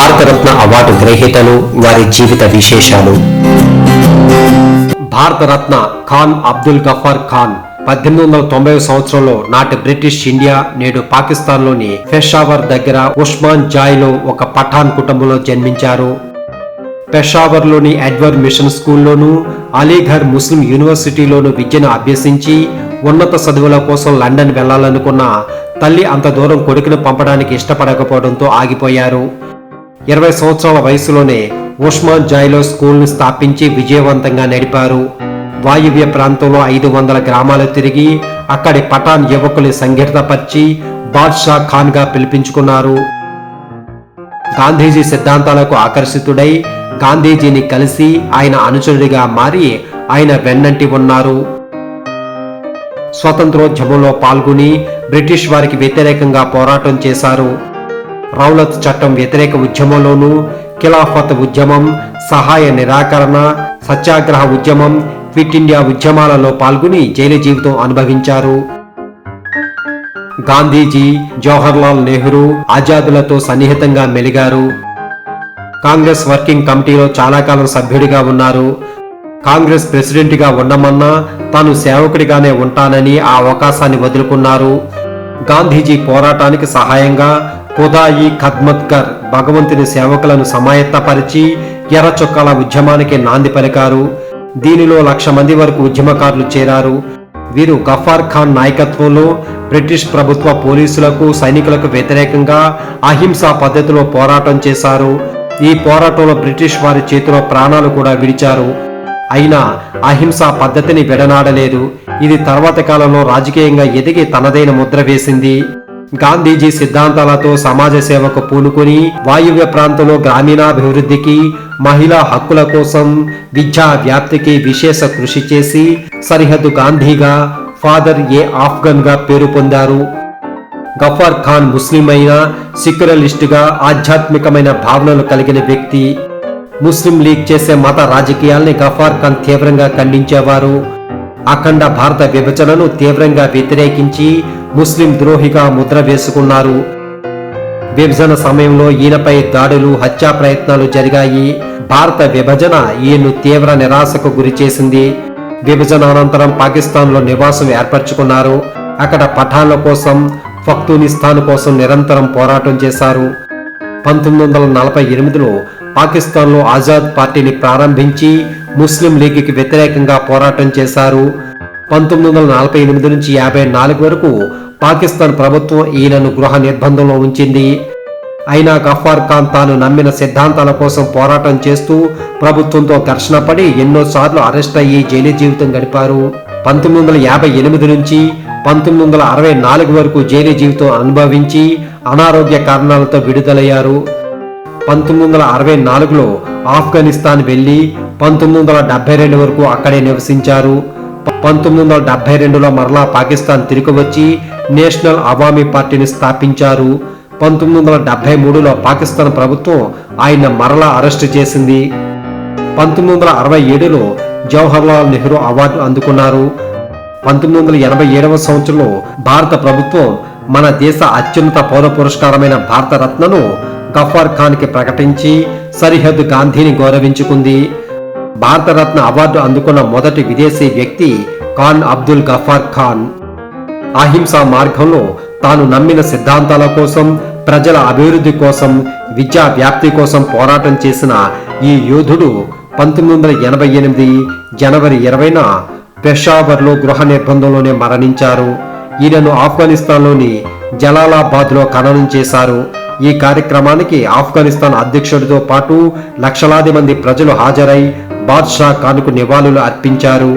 Bharat Ratna award గ్రహీతలు వారి జీవిత విశేషాలు. భారతరత్న ఖాన్ అబ్దుల్ గఫార్ ఖాన్ పద్దెనిమిది వందల తొంభై సంవత్సరంలో నాటి బ్రిటిష్ ఇండియా నేడు పాకిస్తాన్లోని పెషావర్ దగ్గర ఉస్మాన్ జాయ్లో ఒక పఠాన్ కుటుంబంలో జన్మించారు. పెషావర్లోని ఎడ్వర్డ్ మిషన్ స్కూల్లోనూ అలీఘర్ ముస్లిం యూనివర్సిటీలోనూ విద్యను అభ్యసించి ఉన్నత చదువుల కోసం లండన్ వెళ్ళాలనుకున్న తల్లి అంత దూరం కొడుకును పంపడానికి ఇష్టపడకపోవడంతో ఆగిపోయారు. ఇరవై సంవత్సరాల వయసులోనే ఉస్మాన్ జాయ్లో స్కూల్ను స్థాపించి విజయవంతంగా నడిపారు. వాయువ్య ప్రాంతంలో ఐదు వందల గ్రామాలు తిరిగి అక్కడి పఠాన్ యువకులు సంఘటితపరిచి బాద్షా ఖాన్గా పిలిపించుకున్నారు. గాంధీజీ సిద్ధాంతాలకు ఆకర్షితుడై గాంధీజీని కలిసి ఆయన అనుచరుడిగా మారి ఆయన వెన్నంటి ఉన్నారు. స్వతంత్రోద్యమంలో పాల్గొని బ్రిటిష్ వారికి వ్యతిరేకంగా పోరాటం చేశారు. రౌలత్ చట్టం వ్యతిరేక ఉద్యమంలోనూ ఖిలాఫత్ ఉద్యమం సహాయ నిరాకరణ సత్యాగ్రహ ఉద్యమం క్విట్ ఇండియా ఉద్యమాలలో పాల్గొని జైలు జీవితం అనుభవించారు. గాంధీజీ జవహర్లాల్ నెహ్రూ ఆజాదులతో సన్నిహితంగా మెలిగారు. కాంగ్రెస్ వర్కింగ్ కమిటీలో చాలా కాలం సభ్యుడిగా ఉన్నారు. కాంగ్రెస్ ప్రెసిడెంట్గా ఉండమన్నా తాను సేవకుడిగానే ఉంటానని ఆ అవకాశాన్ని వదులుకున్నారు. గాంధీజీ పోరాటానికి సహాయంగా హుదాయి ఖద్మత్కర్ భగవంతుని సేవకులను సమాయత్తపరిచి ఎర్ర చొక్కాల ఉద్యమానికి నాంది పలికారు. దీనిలో లక్ష మంది వరకు ఉద్యమకారులు చేరారు. వీరు గఫార్ ఖాన్ నాయకత్వంలో బ్రిటిష్ ప్రభుత్వ పోలీసులకు సైనికులకు వ్యతిరేకంగా అహింసా పద్ధతిలో పోరాటం చేశారు. ఈ పోరాటంలో బ్రిటిష్ వారి చేతిలో ప్రాణాలు కూడా విడిచారు. అయినా అహింసా పద్ధతిని విడనాడలేదు. ఇది తర్వాత కాలంలో రాజకీయంగా ఎదిగి తనదైన ముద్ర వేసింది. గాంధీజీ సిద్ధాంతాలతో సమాజ సేవకు పూనుకొని వాయువ్య ప్రాంతంలో గ్రామీణాభివృద్ధికి మహిళా హక్కుల కోసం విద్యా వ్యాప్తికి విశేష కృషి చేసి సరిహద్దు గాంధీగా ఫాదర్ ఏ ఆఫ్ఘన్గా పేరు పొందారు. గఫార్ ఖాన్ ముస్లిం అయిన సెక్యులరిస్టుగా ఆధ్యాత్మికమైన భావనలు కలిగిన వ్యక్తి. ముస్లిం లీగ్ చేసే మత రాజకీయాల్ని గఫార్ ఖాన్ తీవ్రంగా ఖండించేవారు. అఖండ భారత విభజనను తీవ్రంగా వ్యతిరేకించి ముస్లిం ద్రోహిగా ముద్ర వేసుకున్నారు. విభజన సమయంలో ఈయనపై దాడులు హత్యా ప్రయత్నాలు జరిగాయి. భారత విభజన ఈయన్ను తీవ్ర నిరాశకు గురి చేసింది. విభజన అనంతరం పాకిస్తాన్లో నివాసం ఏర్పరచుకున్నారు. అక్కడ పఠాన్ల కోసం ఫక్తూనిస్తాన్ కోసం నిరంతరం పోరాటం చేశారు. పంతొమ్మిది వందల నలభై ఎనిమిదిలో పాకిస్తాన్లో ఆజాద్ పార్టీని ప్రారంభించి ముస్లిం లీగ్కి వ్యతిరేకంగా పోరాటం చేశారు. పంతొమ్మిది వందల నలభై ఎనిమిది నుంచి యాభై నాలుగు వరకు పాకిస్తాన్ ప్రభుత్వం ఈయనను గృహ నిర్బంధంలో ఉంచింది. అయినా గఫార్ ఖాన్ తాను నమ్మిన సిద్ధాంతాల కోసం పోరాటం చేస్తూ ప్రభుత్వంతో ఘర్షణ పడి ఎన్నోసార్లు అరెస్ట్ అయ్యి జైలు జీవితం గడిపారు. పంతొమ్మిది వందల యాభై ఎనిమిది నుంచి పంతొమ్మిది వందల అరవై నాలుగు వరకు జైలు జీవితం అనుభవించి అనారోగ్య కారణాలతో విడుదలయ్యారు. పంతొమ్మిది వందల అరవై నాలుగులో ఆఫ్ఘనిస్తాన్ వెళ్ళి పంతొమ్మిది వందల డెబ్బై రెండు వరకు అక్కడే నివసించారు. పంతొమ్మిది వందల డెబ్బై రెండులో మరలా పాకిస్తాన్ తిరిగి వచ్చి నేషనల్ అవామీ పార్టీని స్థాపించారు. పంతొమ్మిది వందల డెబ్బై మూడులో పాకిస్తాన్ ప్రభుత్వం ఆయన మరలా అరెస్టు చేసింది. పంతొమ్మిది వందల అరవై ఏడులో జవహర్లాల్ నెహ్రూ అవార్డు అందుకున్నారు. పంతొమ్మిది వందల ఎనభై ఏడవ సంవత్సరంలో భారత ప్రభుత్వం మన దేశ అత్యున్నత పౌర పురస్కారమైన భారత రత్నను గఫార్ ఖాన్కి ప్రకటించి సరిహద్దు గాంధీని గౌరవించుకుంది. భారతరత్న అవార్డు అందుకున్న మొదటి విదేశీ వ్యక్తి ఖాన్ అబ్దుల్ గఫార్ ఖాన్. అహింసా మార్గంలో తాను నమ్మిన సిద్ధాంతాల కోసం ప్రజల అభివృద్ధి కోసం విద్యా వ్యాప్తి కోసం పోరాటం చేసిన ఈ యోధుడు పంతొమ్మిది వందల ఎనభై ఎనిమిది జనవరి ఇరవైన పెషావర్లో గృహ నిర్బంధంలోనే మరణించారు. ఈయనను ఆఫ్ఘనిస్తాన్లోని జలాలాబాద్లో ఖననం చేశారు. ఈ కార్యక్రమానికి ఆఫ్ఘనిస్తాన్ అధ్యక్షుడితో పాటు లక్షలాది మంది ప్రజలు హాజరై బాద్షా ఖాన్కు నివాళులు అర్పించారు.